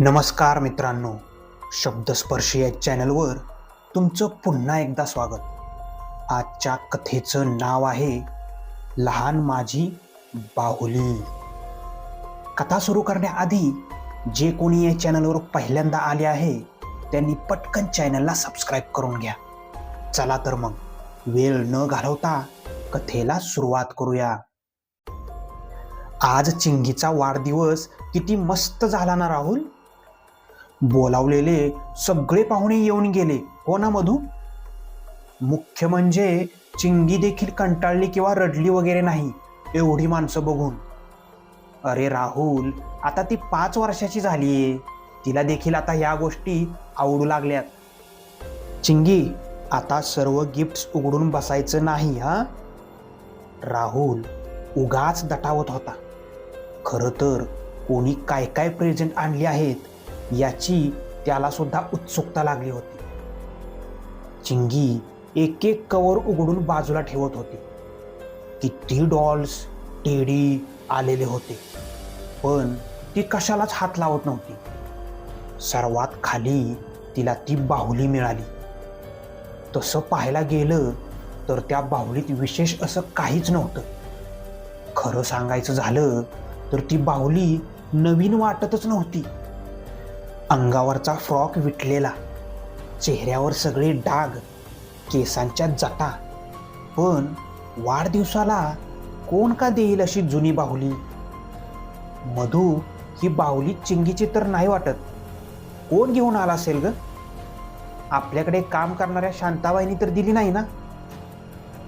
नमस्कार मित्रांनो शब्दस्पर्शी या चॅनलवर तुमचं पुन्हा एकदा स्वागत. आजच्या कथेचं नाव आहे लहान माझी बाहुली. कथा सुरू करण्याआधी जे कोणी या चॅनलवर पहिल्यांदा आले आहे त्यांनी पटकन चॅनलला सबस्क्राईब करून घ्या. चला तर मग वेळ न घालवता कथेला सुरुवात करूया. आज चिंगीचा वाढदिवस किती मस्त झाला ना राहुल? बोलावलेले सगळे पाहुणे येऊन गेले. हो ना मधू? मुख्य म्हणजे चिंगी देखील कंटाळली किंवा रडली वगैरे नाही एवढी माणसं बघून. अरे राहुल आता ती पाच वर्षाची झालीये तिला देखील आता या गोष्टी आवडू लागल्यात. चिंगी आता सर्व गिफ्ट्स उघडून बसायचं नाही हा? राहुल उगाच दटावत होता. खरं तर कोणी काय काय प्रेझेंट आणली आहेत याची त्याला सुद्धा उत्सुकता लागली होती. चिंगी एक एक कवर उघडून बाजूला ठेवत होती. किती डॉल्स टेडी आलेले होते. पण ती कशालाच हात लावत नव्हती. सर्वात खाली तिला ती बाहुली मिळाली. तसं पाहायला गेलं तर त्या बाहुलीत विशेष असं काहीच नव्हतं. खरं सांगायचं झालं तर ती बाहुली नवीन वाटतच नव्हती. अंगावरचा फ्रॉक विटलेला. चेहऱ्यावर सगळे डाग केसांच्या जटा. पण वाढदिवसाला कोण का देईल अशी जुनी बाहुली? मधू ही बाहुली चिंगीची तर नाही वाटत. कोण घेऊन आला असेल ग? आपल्याकडे काम करणाऱ्या शांताबाईनी तर दिली नाही ना?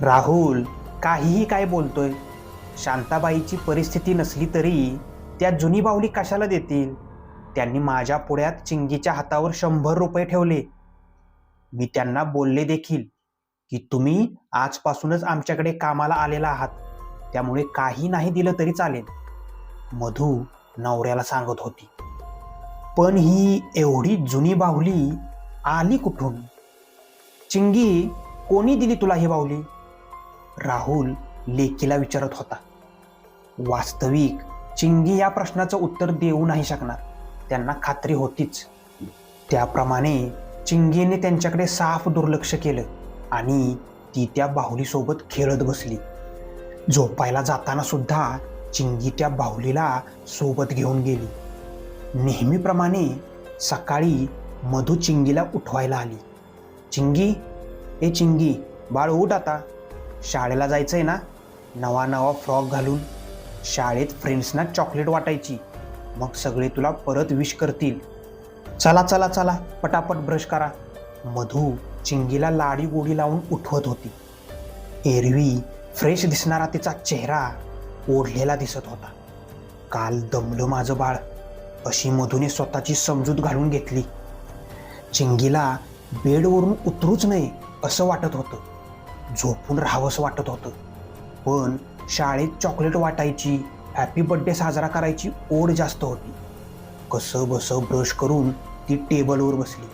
राहुल काहीही काय बोलतोय. शांताबाईची परिस्थिती नसली तरी त्या जुनी बाहुली कशाला देतील? त्यांनी माझ्या पुढ्यात चिंगीच्या हातावर शंभर रुपये ठेवले. मी त्यांना बोलले देखील की तुम्ही आजपासूनच आमच्याकडे कामाला आलेला आहात. त्यामुळे काही नाही दिलं तरी चालेल मधू नवऱ्याला सांगत होती. पण ही एवढी जुनी बाहुली आली कुठून? चिंगी कोणी दिली तुला ही बाहुली? राहुल लेकीला विचारत होता. वास्तविक चिंगी या प्रश्नाचं उत्तर देऊ नाही शकणार. त्यांना खात्री होतीच. त्याप्रमाणे चिंगीने त्यांच्याकडे साफ दुर्लक्ष केलं आणि ती त्या बाहुलीसोबत खेळत बसली. झोपायला जाताना सुद्धा चिंगी त्या बाहुलीला सोबत घेऊन गेली. नेहमीप्रमाणे सकाळी मधू चिंगीला उठवायला आली. चिंगी ए चिंगी बाळ उठ आता. शाळेला जायचं आहे ना? नवा नवा फ्रॉक घालून. शाळेत फ्रेंड्सना चॉकलेट वाटायची. मग सगळे तुला परत विश करतील. चला चला चला पटापट ब्रश करा. मधू चिंगीला लाडी गोडी लावून उठवत होती. एरवी फ्रेश दिसणारा तिचा चेहरा ओढलेला दिसत होता. काल दमलं माझं बाळ. अशी मधूने स्वतःची समजूत घालून घेतली. चिंगीला बेडवरून उतरूच नये असं वाटत होतं. झोपून राहावंसं वाटत होतं. पण शाळेत चॉकलेट वाटायची हॅपी बड्डे साजरा करायची ओढ जास्त होती. कसं बसं ब्रश करून ती टेबलवर बसली.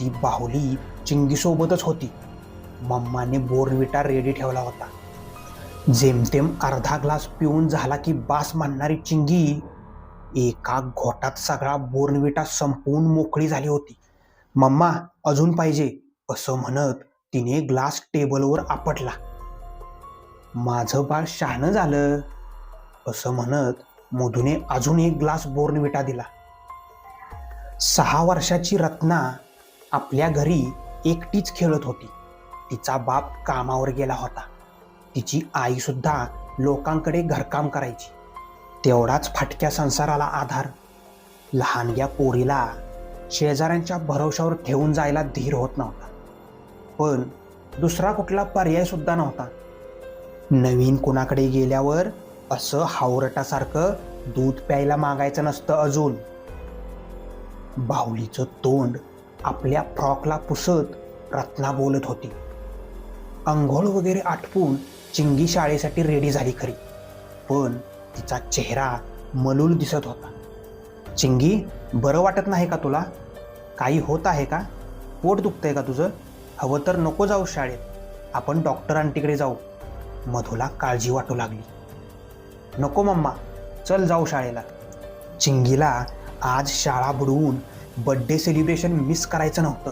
ती बाहुली चिंगीसोबतच होती. मम्माने बोर्नविटा रेडी ठेवला होता. जेमतेम अर्धा ग्लास पिऊन झाला की बास मानणारी चिंगी एका घोटात सगळा बोर्नविटा संपवून मोकळी झाली होती. मम्मा अजून पाहिजे असं म्हणत तिने ग्लास टेबलवर आपटला. माझं बाळ शहाणं झालं. असं म्हणत मधूने अजून एक ग्लास बोर्नविटा दिला. सहा वर्षाची रत्ना आपल्या घरी एकटीच खेळत होती. तिचा बाप कामावर गेला होता. तिची आई सुद्धा लोकांकडे घरकाम करायची. तेवढाच फाटक्या संसाराला आधार. लहानग्या पोरीला शेजाऱ्यांच्या भरोशावर ठेवून जायला धीर होत नव्हता. पण दुसरा कुठला पर्याय सुद्धा नव्हता. नवीन कुणाकडे गेल्यावर असं हावरटासारखं दूध प्यायला मागायचं नसतं अजून. बाहुलीचं तोंड आपल्या फ्रॉकला पुसत रत्ना बोलत होती. अंघोळ वगैरे आटपून चिंगी शाळेसाठी रेडी झाली खरी. पण तिचा चेहरा मलूल दिसत होता. चिंगी बरं वाटत नाही का तुला? काही होत आहे का? पोट दुखतंय का तुझं? हवं तर नको जाऊ शाळेत. आपण डॉक्टर आंटीकडे जाऊ. मधूला काळजी वाटू लागली. नको मम्मा चल जाऊ शाळेला. चिंगीला आज शाळा बुडवून बड्डे सेलिब्रेशन मिस करायचं नव्हतं.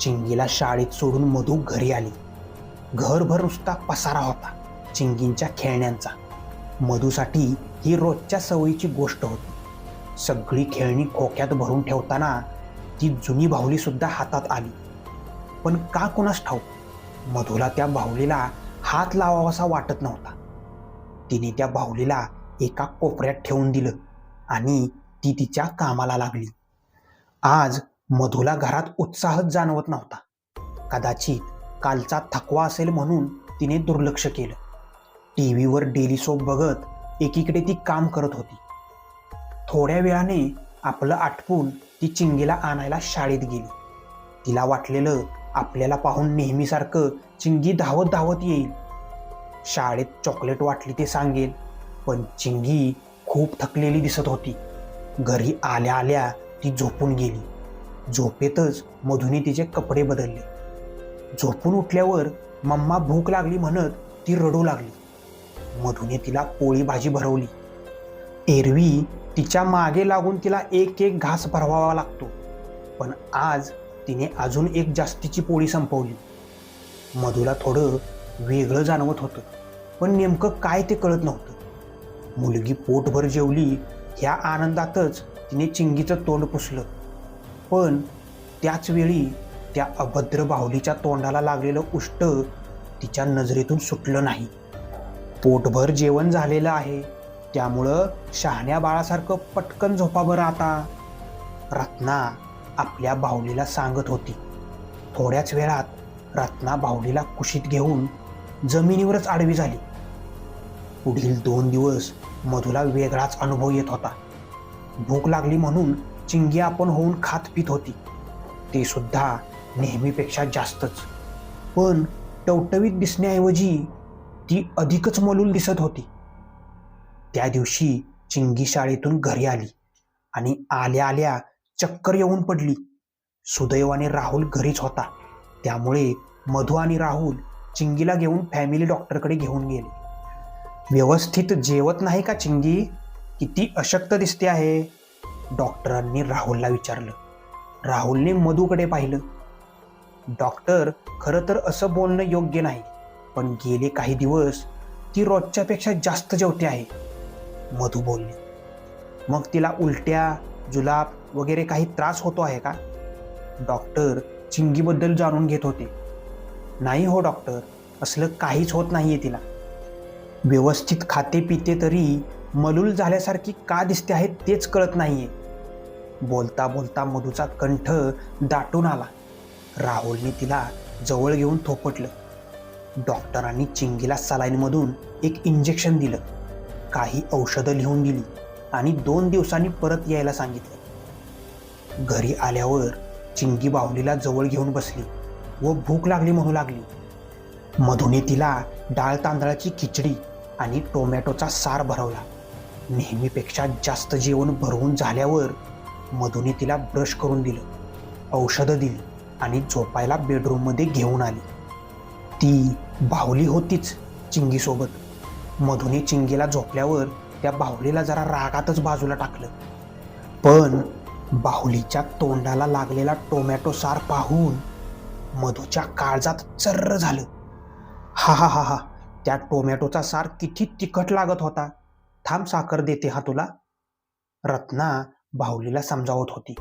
चिंगीला शाळेत सोडून मधू घरी आली. घरभर नुसता पसारा होता चिंगींच्या खेळण्यांचा. मधूसाठी ही रोजच्या सवयीची गोष्ट होती. सगळी खेळणी खोक्यात भरून ठेवताना ती जुनी बाहुली सुद्धा हातात आली. पण का कोणास ठाऊक? मधूला त्या बाहुलीला हात लावावासा वाटत नव्हता. तिने त्या बाहुलीला एका कोपऱ्यात ठेवून दिलं आणि ती तिच्या कामाला लागली. आज मधूला घरात उत्साहच जाणवत नव्हता. कदाचित कालचा थकवा असेल म्हणून तिने दुर्लक्ष केलं. टी व्हीवर डेली सोप बघत एकीकडे ती काम करत होती. थोड्या वेळाने आपलं आटपून ती चिंगीला आणायला शाळेत गेली. तिला वाटलेलं आपल्याला पाहून नेहमीसारखं चिंगी धावत धावत येईल. शाळेत चॉकलेट वाटली ते सांगेल पण चिंगी खूप थकलेली दिसत होती. घरी आल्या आल्या ती झोपून गेली. झोपेतच मधुनी तिचे कपडे बदलले. झोपून उठल्यावर मम्मा भूक लागली म्हणत ती रडू लागली. मधुने तिला पोळी भाजी भरवली. एरवी तिच्यामागे लागून तिला एक एक घास भरवावा लागतो. पण आज तिने अजून एक जास्तीची पोळी संपवली. मधूला थोडं वेगळं जाणवत होतं. पण नेमकं काय ते कळत नव्हतं. मुलगी पोटभर जेवली ह्या आनंदातच तिने चिंगीचं तोंड पुसलं. पण त्याच वेळी त्या अभद्र बाहुलीच्या तोंडाला लागलेलं उष्ट तिच्या नजरेतून सुटलं नाही. पोटभर जेवण झालेलं आहे. त्यामुळं शहाण्या बाळासारखं पटकन झोपा बरं आता. रत्ना आपल्या बाहुलीला सांगत होती. थोड्याच वेळात रत्ना बाहुलीला कुशीत घेऊन जमिनीवरच आडवी झाली. पुढील दोन दिवस मधुला वेगळाच अनुभव येत होता. भूक लागली म्हणून चिंगी आपण होऊन खात पित होती. ते सुद्धा नेहमीपेक्षा जास्तच. पण टवटवीत दिसण्याऐवजी ती अधिकच मलूल दिसत होती. त्या दिवशी चिंगी शाळेतून घरी आली आणि आल्या आल्या चक्कर येऊन पडली. सुदैवाने राहुल घरीच होता. त्यामुळे मधु आणि राहुल चिंगीला घेऊन फॅमिली डॉक्टरकडे घेऊन गेले. व्यवस्थित जेवत नाही का चिंगी? किती अशक्त दिसते आहे. डॉक्टरांनी राहुलला विचारलं. राहुलने मधूकडे पाहिलं. डॉक्टर खरं तर असं बोलणं योग्य नाही पण गेले काही दिवस ती रोजच्यापेक्षा जास्त जेवते आहे. मधू बोलली मग तिला उलट्या जुलाब वगैरे काही त्रास होतो आहे का? डॉक्टर चिंगीबद्दल जाणून घेत होते. नाही हो डॉक्टर असलं काहीच होत नाहीये तिला. व्यवस्थित खाते पिते तरी मलूल झाल्यासारखी का दिसते आहे तेच कळत नाहीये. बोलता बोलता मधूचा कंठ दाटून आला. राहुलने तिला जवळ घेऊन थोपटलं. डॉक्टरांनी चिंगीला सलाईनमधून एक इंजेक्शन दिलं. काही औषधं लिहून दिली आणि दोन दिवसांनी परत यायला सांगितलं. घरी आल्यावर चिंगी बाहुलीला जवळ घेऊन बसली. व भूक लागली म्हणू लागली. मधुने तिला डाळ तांदळाची खिचडी आणि टोमॅटोचा सार भरवला. नेहमीपेक्षा जास्त जेवण भरवून झाल्यावर मधुने तिला ब्रश करून दिलं औषधं दिली आणि झोपायला बेडरूममध्ये घेऊन आली. ती बाहुली होतीच चिंगीसोबत. मधुने चिंगीला झोपल्यावर त्या बाहुलीला जरा रागातच बाजूला टाकलं. पण बाहुलीच्या तोंडाला लागलेला टोमॅटो सार पाहून मधूच्या काळजात चर्र झालं. हा हा हा हा त्या टोमॅटोचा सार किती तिखट लागत होता. थांब साखर देते हा तुला. रत्ना बाहुलीला समजावत होती.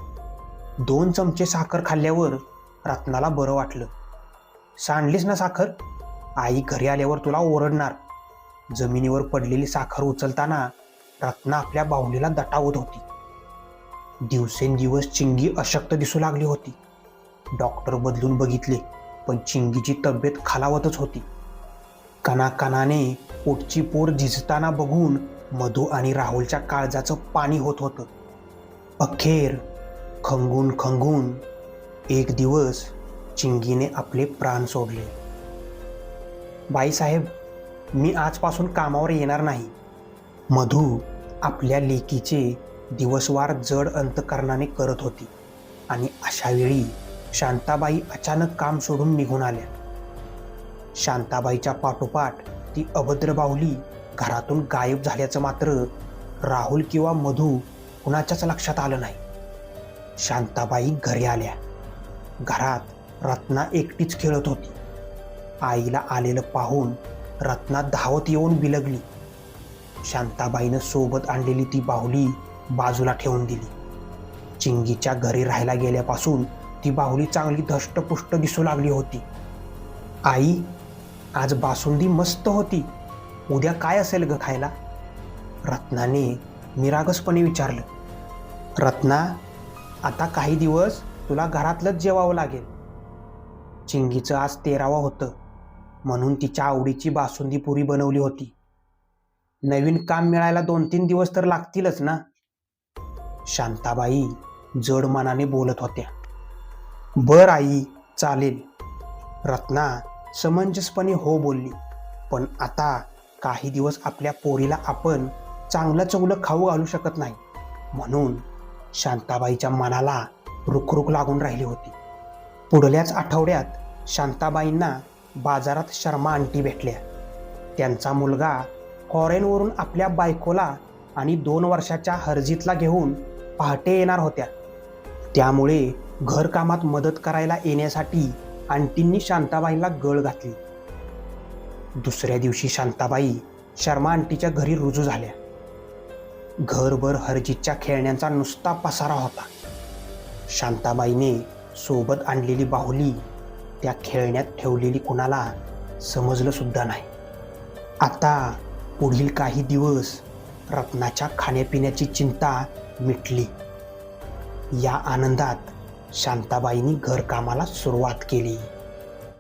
दोन चमचे साखर खाल्ल्यावर रत्नाला बरं वाटलं. सांडलीस ना साखर? आई घरी आल्यावर तुला ओरडणार. जमिनीवर पडलेली साखर उचलताना रत्ना आपल्या बाहुलीला दटावत होती. दिवसेंदिवस चिंगी अशक्त दिसू लागली होती. डॉक्टर बदलून बघितले पण चिंगीची तब्येत खालावतच होती. कणाकणाने पोटची पोर झिजताना बघून मधू आणि राहुलच्या काळजाचं पाणी होत होतं. अखेर खंगून खंगून एक दिवस चिंगीने आपले प्राण सोडले. बाईसाहेब मी आजपासून कामावर येणार नाही. मधू आपल्या लेकीचे दिवसवार जड अंतकरणाने करत होती आणि अशावेळी शांताबाई अचानक काम सोडून निघून आल्या. शांताबाईच्या पाठोपाठ ती अभद्र बाहुली घरातून गायब झाल्याचं मात्र राहुल किंवा मधू कुणाच्याच लक्षात आलं नाही. शांताबाई घरी आल्या. घरात रत्ना एकटीच खेळत होती. आईला आलेलं पाहून रत्ना धावत येऊन बिलगली. शांताबाईनं सोबत आणलेली ती बाहुली बाजूला ठेवून दिली. चिंगीच्या घरी राहायला गेल्यापासून ती बाहुली चांगली धष्टपुष्ट दिसू लागली होती. आई आज बासुंदी मस्त होती. उद्या काय असेल ग खायला? रत्नाने निरागसपणे विचारलं. रत्ना आता काही दिवस तुला घरातलंच जेवावं लागेल. चिंगीचं आज तेरावं होतं. म्हणून तिच्या आवडीची बासुंदी पुरी बनवली होती. नवीन काम मिळायला दोन तीन दिवस तर लागतीलच ना? शांताबाई जड मनाने बोलत होत्या. बर आई चालेल. रत्ना समंजसपणे हो बोलली. पण आता काही दिवस आपल्या पोरीला आपण चांगलं चवलं खाऊ घालू शकत नाही. म्हणून शांताबाईच्या मनाला रुखरुख लागून राहिली होती. पुढल्याच आठवड्यात शांताबाईंना बाजारात शर्मा आंटी भेटल्या. त्यांचा मुलगा फॉरेनवरून आपल्या बायकोला आणि दोन वर्षाच्या हरजीतला घेऊन पहाटे येणार होत्या. त्यामुळे घरकामात मदत करायला येण्यासाठी आंटींनी शांताबाईला गळ घातली. दुसऱ्या दिवशी शांताबाई शर्मा आंटीच्या घरी रुजू झाल्या. घरभर हरजितच्या खेळण्यांचा नुसता पसारा होता. शांताबाईने सोबत आणलेली बाहुली त्या खेळण्यात ठेवलेली कुणाला समजलं सुद्धा नाही. आता पुढील काही दिवस रत्नाच्या खाण्यापिण्याची चिंता मिटली. या आनंदात शांताबाईंनी घरकामाला सुरुवात केली.